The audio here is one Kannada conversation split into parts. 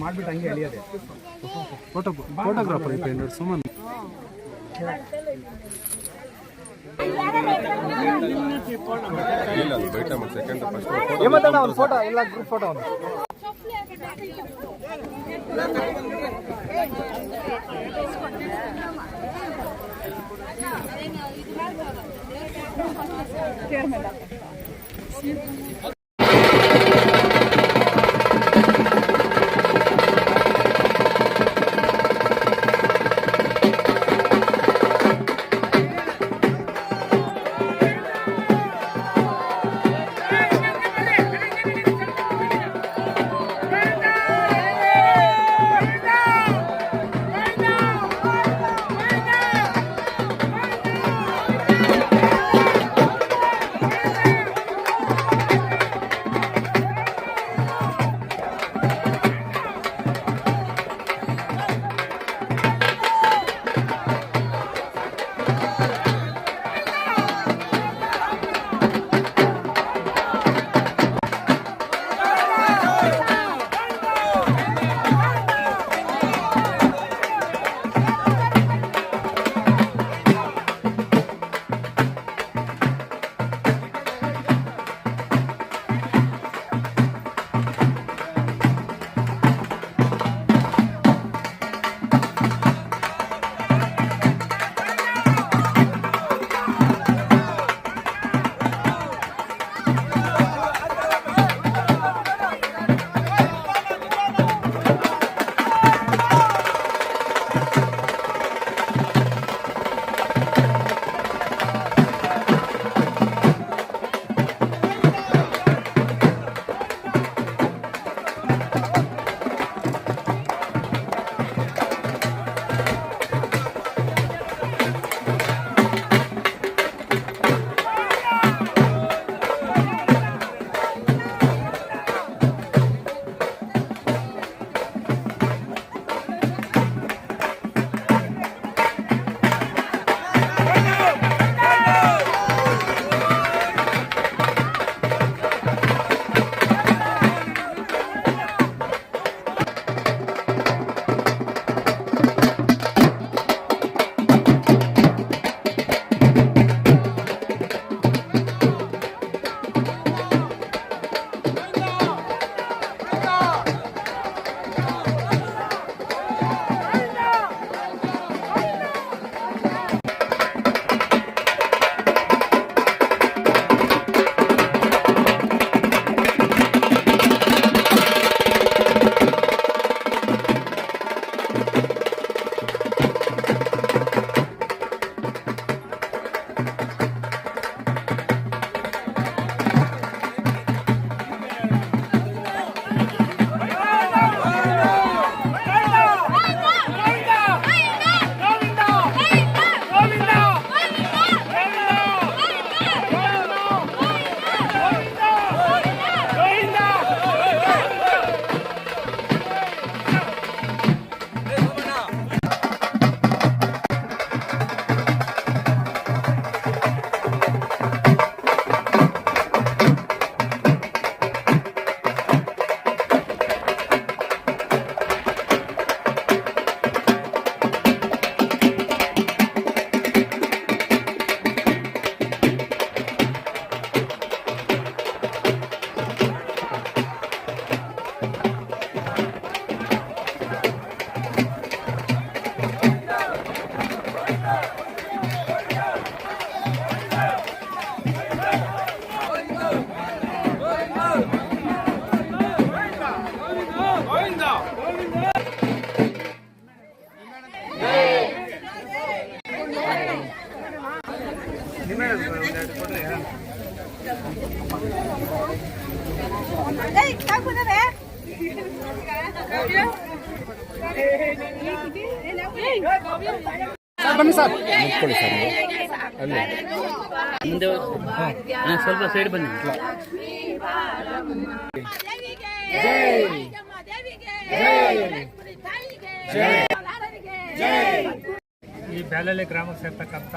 ಮಾಡ್ಬಿಟ್ಟು ಹಂಗೆ ಎಳಿಯೋದೆ ಫೋಟೋ ಫೋಟೋಗ್ರಾಫರ್ ಇತ್ತು ಸುಮ್ಮನೆ ಇಲ್ಲ ಬೈಟ್ ನಮಗೆ ಸೆಕೆಂಡ್ ಫಸ್ಟ್ ಏಮತ್ತಣ್ಣ ಒಂದು ಫೋಟೋ ಇಲ್ಲ ಗ್ರೂಪ್ ಫೋಟೋ ಒಂದು ಸಪ್ಲಿ Ferme la ಸರ್ ನಿಂತ್ಕೊಳ್ಳಿ ಸರ್ ಮುಂದೆ ಹಾ, ಸ್ವಲ್ಪ ಸೈಡ್ ಬನ್ನಿ. ಈ ಬ್ಯಾಲಳ್ಳಿ ಗ್ರಾಮಕ್ಕೆ ಸೇರ್ತಕ್ಕಂಥ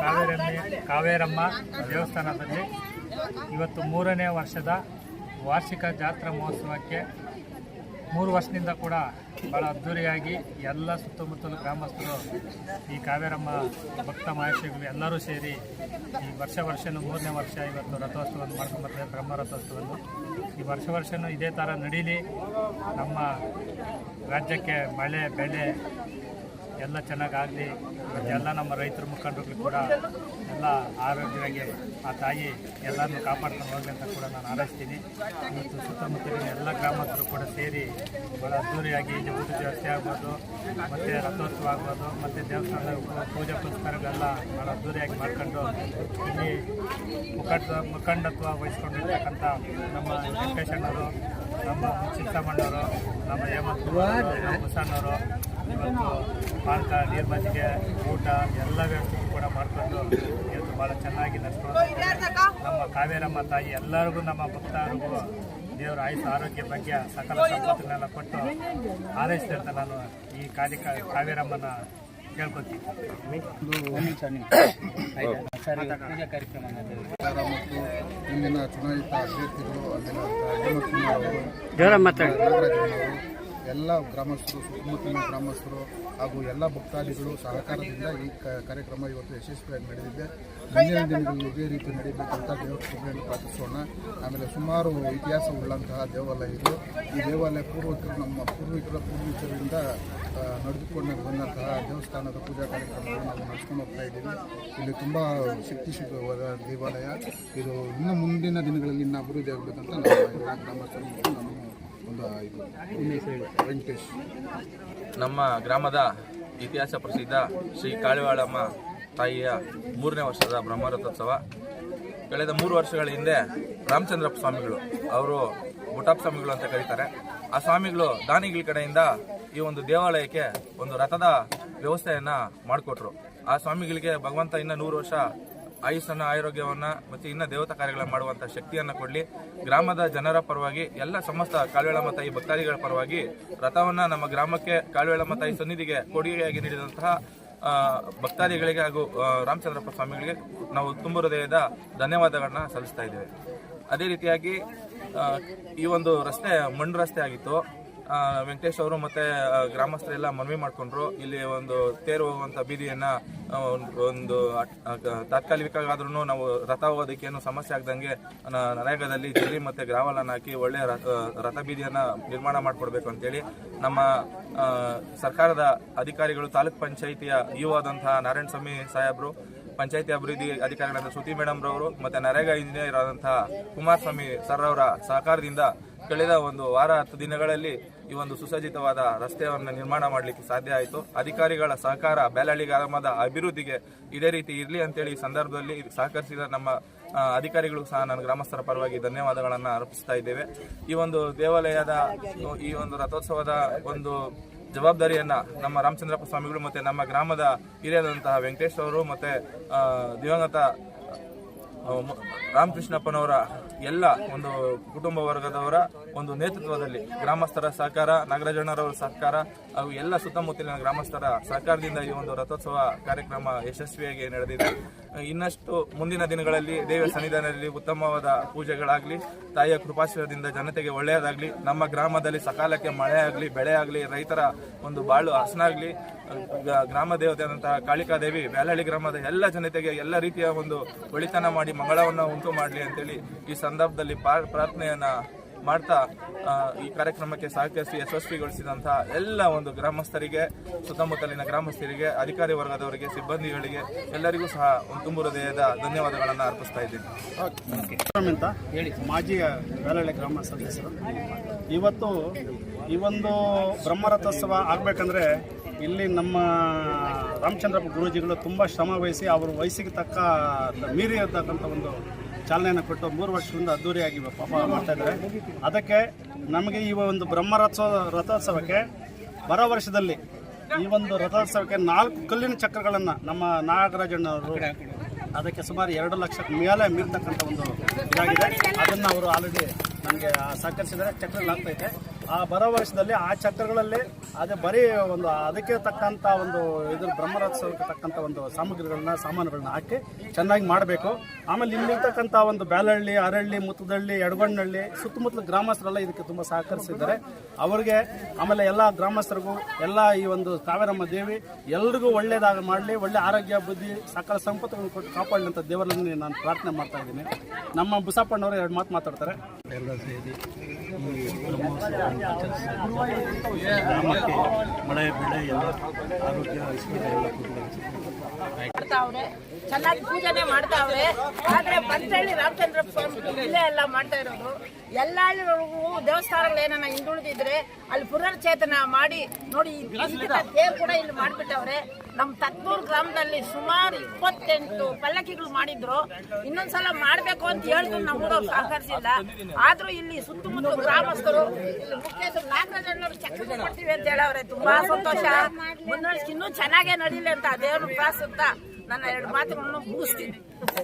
ಕಾವೇರಮ್ಮೆ ಕಾವೇರಮ್ಮ ದೇವಸ್ಥಾನದಲ್ಲಿ ಇವತ್ತು ಮೂರನೇ ವರ್ಷದ ವಾರ್ಷಿಕ ಜಾತ್ರಾ ಮಹೋತ್ಸವಕ್ಕೆ ಮೂರು ವರ್ಷದಿಂದ ಕೂಡ ಭಾಳ ಅದ್ಧೂರಿಯಾಗಿ ಎಲ್ಲ ಸುತ್ತಮುತ್ತಲ ಗ್ರಾಮಸ್ಥರು ಈ ಕಾವೇರಮ್ಮ ಭಕ್ತ ಮಹರ್ಷಿಗಳು ಎಲ್ಲರೂ ಸೇರಿ ಈ ವರ್ಷ ವರ್ಷನೂ ಮೂರನೇ ವರ್ಷ ಇವತ್ತು ರಥೋತ್ಸವವನ್ನು ಮಾಡ್ಕೊಂಬರ್ತಾರೆ, ಬ್ರಹ್ಮ ರಥೋತ್ಸವವನ್ನು. ಈ ವರ್ಷ ವರ್ಷನೂ ಇದೇ ಥರ ನಡೀಲಿ. ನಮ್ಮ ರಾಜ್ಯಕ್ಕೆ ಮಳೆ, ಬೆಳೆ ಎಲ್ಲ ಚೆನ್ನಾಗಾಗಲಿ. ಎಲ್ಲ ನಮ್ಮ ರೈತರ ಮುಖಂಡರುಗಳು ಕೂಡ ಎಲ್ಲ ಆರೋಗ್ಯವಾಗಿ ಆ ತಾಯಿ ಎಲ್ಲರನ್ನು ಕಾಪಾಡ್ಕೊಂಡು ಹೋಗಿ ಅಂತ ಕೂಡ ನಾನು ಹಾರೈಸ್ತೀನಿ. ಇವತ್ತು ಸುತ್ತಮುತ್ತಲಿನ ಎಲ್ಲ ಗ್ರಾಮಸ್ಥರು ಕೂಡ ಸೇರಿ ಭಾಳ ಅದ್ದೂರಿಯಾಗಿ ಇಲ್ಲಿ ಊಟ ಜಾಸ್ತಿ ಆಗ್ಬೋದು, ಮತ್ತು ರಥೋತ್ಸವ ಆಗ್ಬೋದು, ಮತ್ತು ದೇವಸ್ಥಾನದ ಪೂಜೆ ಪುರಸ್ಕಾರಗಳೆಲ್ಲ ಭಾಳ ಅದ್ದೂರಿಯಾಗಿ ಮಾಡ್ಕೊಂಡು ಇಲ್ಲಿ ಮುಖಂಡ ಮುಖಂಡತ್ವ ವಹಿಸ್ಕೊಂಡಿರ್ತಕ್ಕಂಥ ನಮ್ಮ ವೆಂಕಟೇಶಣ್ಣವರು, ನಮ್ಮ ಚಿಕ್ಕಮ್ಮಣ್ಣವರು ನಮ್ಮ ಹೇಮಂತ್ ಬಸಣ್ಣವರು, ಇವತ್ತು ಪಾನಕ ನೀರು ಮಜ್ಜಿಗೆ ಊಟ ಎಲ್ಲ ವ್ಯವಸ್ಥೆ ಮಾಡಿಕೊಂಡು ಇವತ್ತು ಭಾಳ ಚೆನ್ನಾಗಿ ನಡೆಸ್ಕೊಂಡು ನಮ್ಮ ಕಾವೇರಮ್ಮ ತಾಯಿ ಎಲ್ಲರಿಗೂ ನಮ್ಮ ಭಕ್ತರಿಗೂ ದೇವರ ಆಯುಷ ಆರೋಗ್ಯ ಬಗ್ಗೆ ಸಕಲ ಸಂಪತ್ತನ್ನೆಲ್ಲ ಕೊಟ್ಟು ಹಾರೈಸಿದೆ ನಾನು ಈ ಕಾರ್ಯ ಕಾವೇರಮ್ಮನ ಕೇಳ್ಕೊತೀನಿ. ಕಾರ್ಯಕ್ರಮ ಮತ್ತು ಇಂದಿನ ಚುನಾಯಿತ ಅಭ್ಯರ್ಥಿಗಳು ಎಲ್ಲ ಗ್ರಾಮಸ್ಥರು, ಸುತ್ತಮುತ್ತಲಿನ ಗ್ರಾಮಸ್ಥರು ಹಾಗೂ ಎಲ್ಲ ಭಕ್ತಾದಿಗಳು ಸಹಕಾರದಿಂದ ಈ ಕಾರ್ಯಕ್ರಮ ಇವತ್ತು ಯಶಸ್ವಿಯಾಗಿ ನಡೆದಿದೆ. ಮುಂದಿನ ದಿನಗಳಲ್ಲಿ ಇದೇ ರೀತಿ ನಡೀಬೇಕಂತ ದೇವರ ಕೃಪೆಯನ್ನು ಪ್ರಾರ್ಥಿಸೋಣ. ಆಮೇಲೆ ಸುಮಾರು ಇತಿಹಾಸ ಉಳ್ಳಂತಹ ದೇವಾಲಯ ಇದು. ಈ ದೇವಾಲಯ ಪೂರ್ವಕರು ನಮ್ಮ ಪೂರ್ವಿಕರ ಪೂರ್ವಿಕರಿಂದ ನಡೆದುಕೊಂಡು ಬಂದಂತಹ ದೇವಸ್ಥಾನದ ಪೂಜಾ ಕಾರ್ಯಕ್ರಮಗಳು ನಾವು ನಡೆಸ್ಕೊಂಡು ಹೋಗ್ತಾ ಇದ್ದೀವಿ. ಇಲ್ಲಿ ತುಂಬ ಶಕ್ತಿ ದೇವಾಲಯ. ಇದು ಇನ್ನು ಮುಂದಿನ ದಿನಗಳಲ್ಲಿ ಇನ್ನು ಅಭಿವೃದ್ಧಿ ಆಗಬೇಕಂತ ನಮ್ಮ ಗ್ರಾಮಸ್ಥರು ನಮ್ಮ ನಮ್ಮ ಗ್ರಾಮದ ಇತಿಹಾಸ ಪ್ರಸಿದ್ಧ ಶ್ರೀ ಕಾಳಿವಾಳಮ್ಮ ತಾಯಿಯ ಮೂರನೇ ವರ್ಷದ ಬ್ರಹ್ಮರಥೋತ್ಸವ. ಕಳೆದ ಮೂರು ವರ್ಷಗಳ ಹಿಂದೆ ರಾಮಚಂದ್ರಪ್ಪ ಸ್ವಾಮಿಗಳು, ಅವರು ಬುಟಾಪ್ ಸ್ವಾಮಿಗಳು ಅಂತ ಕರೀತಾರೆ. ಆ ಸ್ವಾಮಿಗಳು ದಾನಿಗಳ ಕಡೆಯಿಂದ ಈ ಒಂದು ದೇವಾಲಯಕ್ಕೆ ಒಂದು ರಥದ ವ್ಯವಸ್ಥೆಯನ್ನು ಮಾಡಿಕೊಟ್ರು. ಆ ಸ್ವಾಮಿಗಳಿಗೆ ಭಗವಂತ ಇನ್ನ ನೂರು ವರ್ಷ ಆಯುಸ್ಸನ್ನ ಆರೋಗ್ಯವನ್ನು ಮತ್ತು ಇನ್ನೂ ದೇವತಾ ಕಾರ್ಯಗಳನ್ನ ಮಾಡುವಂಥ ಶಕ್ತಿಯನ್ನು ಕೊಡ್ಲಿ. ಗ್ರಾಮದ ಜನರ ಪರವಾಗಿ ಎಲ್ಲ ಸಮಸ್ತ ಕಾಳುವೆಳಮ್ಮ ತಾಯಿ ಭಕ್ತಾದಿಗಳ ಪರವಾಗಿ ರಥವನ್ನು ನಮ್ಮ ಗ್ರಾಮಕ್ಕೆ ಕಾಳುವೆಳಮ್ಮ ತಾಯಿ ಸನ್ನಿಧಿಗೆ ಕೊಡುಗೆಯಾಗಿ ನೀಡಿದಂತಹ ಭಕ್ತಾದಿಗಳಿಗೆ ಹಾಗೂ ರಾಮಚಂದ್ರಪ್ಪ ಸ್ವಾಮಿಗಳಿಗೆ ನಾವು ತುಂಬ ಹೃದಯದ ಧನ್ಯವಾದಗಳನ್ನ ಸಲ್ಲಿಸ್ತಾ ಇದ್ದೇವೆ. ಅದೇ ರೀತಿಯಾಗಿ ಈ ಒಂದು ರಸ್ತೆ ಮಣ್ಣು ರಸ್ತೆ ಆಗಿತ್ತು. ವೆಂಕಟೇಶ್ ಅವರು ಮತ್ತೆ ಗ್ರಾಮಸ್ಥರೆಲ್ಲ ಮನವಿ ಮಾಡಿಕೊಂಡ್ರು. ಇಲ್ಲಿ ಒಂದು ತೇರು ಹೋಗುವಂಥ ಬೀದಿಯನ್ನ ಒಂದು ತಾತ್ಕಾಲಿಕವಾದ್ರೂ ನಾವು ರಥ ಹೋಗೋದಕ್ಕೆ ಏನು ಸಮಸ್ಯೆ ಆಗದಂಗೆ ನರೇಗಾದಲ್ಲಿ ಜಲ್ಲಿ ಮತ್ತೆ ಅನ್ನು ಹಾಕಿ ಒಳ್ಳೆಯ ರಥ ಬೀದಿಯನ್ನ ನಿರ್ಮಾಣ ಮಾಡಿಕೊಡ್ಬೇಕು ಅಂತೇಳಿ ನಮ್ಮ ಸರ್ಕಾರದ ಅಧಿಕಾರಿಗಳು, ತಾಲೂಕ್ ಪಂಚಾಯಿತಿಯ ಇಒ ಆದಂತಹ ನಾರಾಯಣ ಸ್ವಾಮಿ ಸಾಹೇಬ್ರು ಪಂಚಾಯತಿ ಅಭಿವೃದ್ಧಿ ಅಧಿಕಾರಿಗಳಾದ ಶ್ರುತಿ ಮೇಡಮ್ ರವರು ಮತ್ತೆ ನರೇಗಾ ಇಂಜಿನಿಯರ್ ಆದಂತಹ ಕುಮಾರಸ್ವಾಮಿ ಸರ್ ಅವರ ಸಹಕಾರದಿಂದ ಕಳೆದ ಒಂದು ವಾರ ಹತ್ತು ದಿನಗಳಲ್ಲಿ ಈ ಒಂದು ಸುಸಜ್ಜಿತವಾದ ರಸ್ತೆಯನ್ನು ನಿರ್ಮಾಣ ಮಾಡಲಿಕ್ಕೆ ಸಾಧ್ಯ ಆಯಿತು. ಅಧಿಕಾರಿಗಳ ಸಹಕಾರ ಬ್ಯಾಲಹಳ್ಳಿ ಗ್ರಾಮದ ಅಭಿವೃದ್ಧಿಗೆ ಇದೇ ರೀತಿ ಇರಲಿ ಅಂತೇಳಿ ಈ ಸಂದರ್ಭದಲ್ಲಿ ಸಹಕರಿಸಿದ ನಮ್ಮ ಅಧಿಕಾರಿಗಳು ಸಹ ನಾನು ಗ್ರಾಮಸ್ಥರ ಪರವಾಗಿ ಧನ್ಯವಾದಗಳನ್ನು ಅರ್ಪಿಸ್ತಾ ಇದ್ದೇವೆ. ಈ ಒಂದು ದೇವಾಲಯದ, ಈ ಒಂದು ರಥೋತ್ಸವದ ಒಂದು ಜವಾಬ್ದಾರಿಯನ್ನ ನಮ್ಮ ರಾಮಚಂದ್ರಪ್ಪ ಸ್ವಾಮಿಗಳು ಮತ್ತು ನಮ್ಮ ಗ್ರಾಮದ ಹಿರಿಯಾದಂತಹ ವೆಂಕಟೇಶ್ ಅವರು ಮತ್ತು ದಿವಂಗತ ರಾಮಕೃಷ್ಣಪ್ಪನವರ ಎಲ್ಲ ಒಂದು ಕುಟುಂಬ ವರ್ಗದವರ ಒಂದು ನೇತೃತ್ವದಲ್ಲಿ ಗ್ರಾಮಸ್ಥರ ಸಹಕಾರ, ನಾಗರಾಜಣ್ಣರವರ ಸಹಕಾರ ಹಾಗೂ ಎಲ್ಲ ಸುತ್ತಮುತ್ತಲಿನ ಗ್ರಾಮಸ್ಥರ ಸಹಕಾರದಿಂದ ಈ ಒಂದು ರಥೋತ್ಸವ ಕಾರ್ಯಕ್ರಮ ಯಶಸ್ವಿಯಾಗಿ ನಡೆದಿದೆ. ಇನ್ನಷ್ಟು ಮುಂದಿನ ದಿನಗಳಲ್ಲಿ ದೇವರ ಸನ್ನಿಧಾನದಲ್ಲಿ ಉತ್ತಮವಾದ ಪೂಜೆಗಳಾಗಲಿ, ತಾಯಿಯ ಕೃಪಾಶ್ರಯದಿಂದ ಜನತೆಗೆ ಒಳ್ಳೆಯದಾಗಲಿ, ನಮ್ಮ ಗ್ರಾಮದಲ್ಲಿ ಸಕಾಲಕ್ಕೆ ಮಳೆ ಆಗಲಿ ಬೆಳೆ ಆಗಲಿ ರೈತರ ಒಂದು ಬಾಳು ಹಸನಾಗಲಿ ಗ್ರಾಮ ಕಾಳಿಕಾ ಕಾಳಿಕಾದೇವಿ ಬ್ಯಾಲಹಳ್ಳಿ ಗ್ರಾಮದ ಎಲ್ಲ ಜನತೆಗೆ ಎಲ್ಲ ರೀತಿಯ ಒಂದು ಒಳಿತನ ಮಾಡಿ ಮಂಗಳವನ್ನ ಉಂಟು ಮಾಡಲಿ ಅಂತೇಳಿ ಈ ಸಂದರ್ಭದಲ್ಲಿ ಪ್ರಾರ್ಥನೆಯನ್ನ ಮಾಡ್ತಾ ಈ ಕಾರ್ಯಕ್ರಮಕ್ಕೆ ಸಹಕರಿಸಿ ಯಶಸ್ವಿಗೊಳಿಸಿದಂತಹ ಎಲ್ಲ ಒಂದು ಗ್ರಾಮಸ್ಥರಿಗೆ, ಸುತ್ತಮುತ್ತಲಿನ ಗ್ರಾಮಸ್ಥರಿಗೆ, ಅಧಿಕಾರಿ ವರ್ಗದವರಿಗೆ, ಸಿಬ್ಬಂದಿಗಳಿಗೆ ಎಲ್ಲರಿಗೂ ಸಹ ಒಂದು ತುಂಬು ಹೃದಯದ ಧನ್ಯವಾದಗಳನ್ನು ಅರ್ಪಿಸ್ತಾ ಇದ್ದೀನಿ. ಹೇಳಿ, ಮಾಜಿ ಬೇಲಹಳ್ಳಿ ಗ್ರಾಮ ಸದಸ್ಯರು. ಇವತ್ತು ಈ ಒಂದು ಬ್ರಹ್ಮರಥೋತ್ಸವ ಆಗಬೇಕಂದ್ರೆ ಇಲ್ಲಿ ನಮ್ಮ ರಾಮಚಂದ್ರಪ್ಪ ಗುರುಜಿಗಳು ತುಂಬ ಶ್ರಮ ವಹಿಸಿ ಅವರು ವಯಸ್ಸಿಗೆ ತಕ್ಕ, ಮೀರಿ ಇರತಕ್ಕಂಥ ಒಂದು ಚಾಲನೆಯನ್ನು ಕೊಟ್ಟು ಮೂರು ವರ್ಷದಿಂದ ಅದ್ದೂರಿಯಾಗಿ ಪಾಪ ಮಾಡ್ತಾ ಇದ್ದಾರೆ. ಅದಕ್ಕೆ ನಮಗೆ ಈ ಒಂದು ಬ್ರಹ್ಮರಥೋತ್ಸವ ರಥೋತ್ಸವಕ್ಕೆ ಬರ ವರ್ಷದಲ್ಲಿ ಈ ಒಂದು ರಥೋತ್ಸವಕ್ಕೆ ನಾಲ್ಕು ಕಲ್ಲಿನ ಚಕ್ರಗಳನ್ನು ನಮ್ಮ ನಾಗರಾಜಣ್ಣವರು ಅದಕ್ಕೆ ಸುಮಾರು ಎರಡು ಲಕ್ಷಕ್ಕೆ ಮೇಲೆ ಮೀರ್ತಕ್ಕಂಥ ಒಂದು ಇದಾಗಿದೆ. ಅದನ್ನು ಅವರು ಆಲ್ರೆಡಿ ನಮಗೆ ಸಹಕರಿಸಿದರೆ ಚಕ್ರಗಳಾಗ್ತೈತೆ ಆ ಬರೋ ವರ್ಷದಲ್ಲಿ ಆ ಚಕ್ರಗಳಲ್ಲಿ ಅದೇ ಬರೀ ಒಂದು ಅದಕ್ಕೆ ತಕ್ಕಂಥ ಒಂದು ಇದು ಬ್ರಹ್ಮರಥೋತ್ಸವಕ್ಕೆ ತಕ್ಕಂಥ ಒಂದು ಸಾಮಗ್ರಿಗಳನ್ನ, ಸಾಮಾನುಗಳನ್ನ ಹಾಕಿ ಚೆನ್ನಾಗಿ ಮಾಡಬೇಕು. ಆಮೇಲೆ ಇಲ್ಲಿರ್ತಕ್ಕಂಥ ಒಂದು ಬ್ಯಾಲಹಳ್ಳಿ, ಅರಳ್ಳಿ ಮುತ್ತದಹಳ್ಳಿ ಎಡಗಣ್ಣಳ್ಳಿ ಸುತ್ತಮುತ್ತಲು ಗ್ರಾಮಸ್ಥರೆಲ್ಲ ಇದಕ್ಕೆ ತುಂಬ ಸಹಕರಿಸಿದ್ದಾರೆ. ಅವರಿಗೆ ಆಮೇಲೆ ಎಲ್ಲ ಗ್ರಾಮಸ್ಥರಿಗೂ ಎಲ್ಲ ಈ ಒಂದು ಕಾವೇರಮ್ಮ ದೇವಿ ಎಲ್ರಿಗೂ ಒಳ್ಳೇದಾಗ ಮಾಡಲಿ, ಒಳ್ಳೆ ಆರೋಗ್ಯ, ಬುದ್ಧಿ, ಸಕಲ ಸಂಪತ್ತುಗಳನ್ನು ಕೊಟ್ಟು ಕಾಪಾಡಲಿ ದೇವರಲ್ಲಿ ನಾನು ಪ್ರಾರ್ಥನೆ ಮಾಡ್ತಾ ಇದ್ದೀನಿ. ನಮ್ಮ ಬುಸಪ್ಪಣ್ಣವರು ಎರಡು ಮಾತು ಮಾತಾಡ್ತಾರೆ. ಎಲ್ಲ ಸೇರಿ ಗ್ರಾಮಕ್ಕೆ ಮಳೆ ಬೆಳೆ ಎಲ್ಲ ಆರೋಗ್ಯ ಐಶ್ವರ್ಯ ಎಲ್ಲ ಕೊಟ್ಟು ಮಾಡ್ತಾವ್ರೆ ಚೆನ್ನಾಗಿ ಪೂಜೆನೆ ಮಾಡ್ತಾವ್ರೆ. ಆದ್ರೆ ಬಂತಳ್ಳಿ ರಾಮಚಂದ್ರ ಸ್ವಾಮಿ ಇಲ್ಲೇ ಎಲ್ಲ ಮಾಡ್ತಾ ಇರೋದು. ಎಲ್ಲ ದೇವಸ್ಥಾನಗಳು ಏನನ್ನ ಹಿಂದುಳಿದಿದ್ರೆ ಅಲ್ಲಿ ಪುನರ್ಚೇತನ ಮಾಡಿ ನೋಡಿ ಈ ಬೀದಿತ ಕೂಡ ಇಲ್ಲಿ ಮಾಡ್ಬಿಟ್ಟವ್ರೆ. ನಮ್ಮ ತತ್ಮೂರು ಗ್ರಾಮದಲ್ಲಿ ಸುಮಾರು ಇಪ್ಪತ್ತೆಂಟು ಪಲ್ಲಕ್ಕಿಗಳು ಮಾಡಿದ್ರು. ಇನ್ನೊಂದ್ಸಲ ಮಾಡ್ಬೇಕು ಅಂತ ಹೇಳಿದ್ರು ನಮ್ಮೂರವ್ರು ಸಹಕರಿಸಿಲ್ಲ. ಆದ್ರೂ ಇಲ್ಲಿ ಸುತ್ತಮುತ್ತ ಗ್ರಾಮಸ್ಥರು ಇಲ್ಲಿ ಮುಖ್ಯಸ್ಥರು ನಾಗರಾಜಣ್ಣವ್ರು ಚಕ್ರ ಕೊಡ್ತೀವಿ ಅಂತ ಹೇಳವ್ರೆ. ತುಂಬಾ ಸಂತೋಷ. ಇನ್ನೂ ಚೆನ್ನಾಗೇ ನಡೀಲಿ ಅಂತ ದೇವ್ರ ಪ್ರಾಸುತ್ತಾ ನನ್ನ ಎರಡು ಮಾತುಗಳನ್ನು ಮುಗಿಸ್ತೀನಿ.